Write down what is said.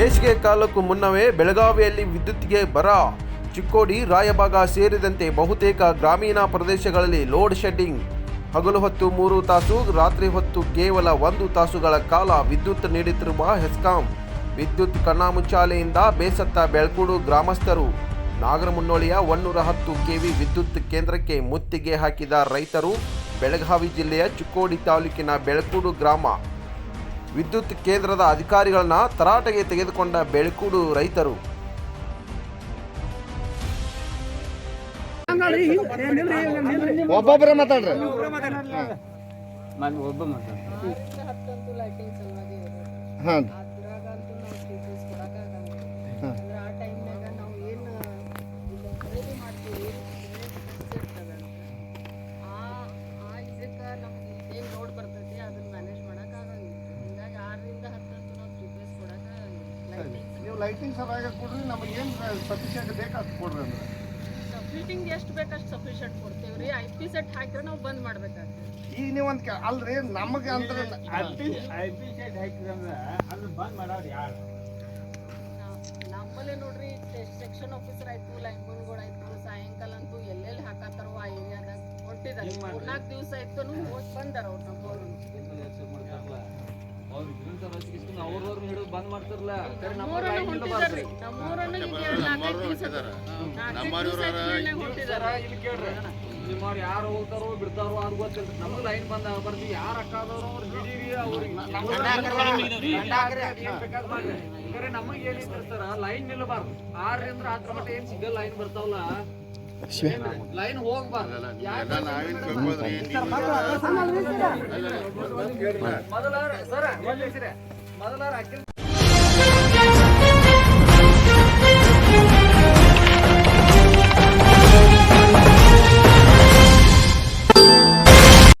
ಬೇಸಿಗೆ ಕಾಲಕ್ಕೂ ಮುನ್ನವೇ ಬೆಳಗಾವಿಯಲ್ಲಿ ವಿದ್ಯುತ್ಗೆ ಬರ. ಚಿಕ್ಕೋಡಿ ರಾಯಭಾಗ ಸೇರಿದಂತೆ ಬಹುತೇಕ ಗ್ರಾಮೀಣ ಪ್ರದೇಶಗಳಲ್ಲಿ ಲೋಡ್ ಶೆಡ್ಡಿಂಗ್. ಹಗಲು ಹೊತ್ತು ಮೂರು ತಾಸು, ರಾತ್ರಿ ಹೊತ್ತು ಕೇವಲ ಒಂದು ತಾಸುಗಳ ಕಾಲ ವಿದ್ಯುತ್ ನೀಡುತ್ತಿರುವ ಹೆಸ್ಕಾಂ. ವಿದ್ಯುತ್ ಕಣ್ಣಾಮುಚ್ಚಾಲೆಯಿಂದ ಬೇಸತ್ತ ಬೆಳ್ಕೂಡು ಗ್ರಾಮಸ್ಥರು. ನಾಗರಮುನ್ನೋಳಿಯ ಒನ್ನೂರ ಹತ್ತು ಕೆವಿ ವಿದ್ಯುತ್ ಕೇಂದ್ರಕ್ಕೆ ಮುತ್ತಿಗೆ ಹಾಕಿದ ರೈತರು ಬೆಳಗಾವಿ ಜಿಲ್ಲೆಯ ಚಿಕ್ಕೋಡಿ ತಾಲೂಕಿನ ಬೆಳ್ಕೂಡು ಗ್ರಾಮ. ವಿದ್ಯುತ್ ಕೇಂದ್ರದ ಅಧಿಕಾರಿಗಳನ್ನ ತರಾಟೆಗೆ ತೆಗೆದುಕೊಂಡ ಬೆಳಕೂಡು ರೈತರು. ಒಬ್ಬೊಬ್ಬರ ಮಾತಾಡ್ರಿ. ಹಾಂ. ಲೈಟಿಂಗ್ ಸರಿಯಾಗಿ ಕೊಡ್ರಿ ನಮಗೆ ಏನು ಸಫಿಷಿಯಂಟ್ ಬೇಕಷ್ಟು ಅಷ್ಟು ಕೊಡ್ರಿ ಅಂದ್ರೆ ಸಫಿಟಿಂಗ್ ಎಷ್ಟು ಬೇಕಷ್ಟು ಸಫಿಷಿಯಂಟ್ ಕೊಡ್ತೀವಿ ರೀ ಐ ಪಿ ಸೆಟ್ ಹಾಕಿದ್ರೆ ನಾವು ಬಂದ್ ಮಾಡ್ಬೇಕಾಗ್ತದೆ ಈಗ ನೀವು ಒಂದು ಅಲ್ರಿ ನಮಗೆ ಅಂದ್ರೆ I P I P set ಹಾಕಿದಂದ್ರೆ ಅದು ಬಂದ್ ಮಾಡೋರು ಯಾರು ನಮ್ಮಲ್ಲೇ ನಮ್ಮಲ್ಲಿ ನೋಡ್ರಿ ಸೆಕ್ಷನ್ ಆಫೀಸರ್ ಆಯ್ತು ಲೈನ್ಮನ್ಗಳು ಆಯ್ತು ಸಾಯಂಕಾಲ ಅಂತೂ ಎಲ್ಲೆಲ್ಲಿ ಹಾಕತ್ತಾರೋ ಆ ಏರಿಯಾದಾಗ ಹೊಂಟಿದ್ದಾರೆ? ಮೂರ್ನಾಲ್ಕು ದಿವಸ ಆಯ್ತು ಹೋಗಿ ಬಂದಾರ ಅವ್ರು ನಮ್ಮವ್ರು ಅವ್ರವ್ರು ಹಿಡಿದು ಬಂದ್ ಮಾಡ್ತಿರ್ಲ ನಮ್ಮೂರನ್ನ ನಮ್ಮ ನಮ್ಮೂರನ್ನ ಈಗ ಎರಡ್ ನಾಲ್ಕೈದು ದಿವಸ ಹೊಂಟಿದಾರ ಇಲ್ಲಿ ಕೇಳ್ರಿ ನಿಮ್ಮವ್ರು ಯಾರು ಹೋಗ್ತಾರೋ ಬಿಡ್ತಾರೋ ಅದು ಗೊತ್ತಿಲ್ಲ ನಮ್ದು ಲೈನ್ ಬಂದ ಬರ್ತೀವಿ ಯಾರು ಅಕ್ಕಾದವ್ರು ಅವ್ರು ಹಿಡೀರಿ ಅವ್ರಿಗೆ ನಮಗೆ ಏನಿತ್ತು ಸರ್ ಲೈನ್ ನಿಲ್ಲಬಾರ್ದು ಆರರಿಂದ ಹತ್ರ ಮಟ್ಟ ಏನ್ ಸಿಗಲ್ ಲೈನ್ ಬರ್ತಾವಲ್ಲ ಲೈನ್ ಹೋಗ್ಬಾರ್ದು ಮೊದಲ ಸರ್ ಮೊದಲ ಅಖಿಲ್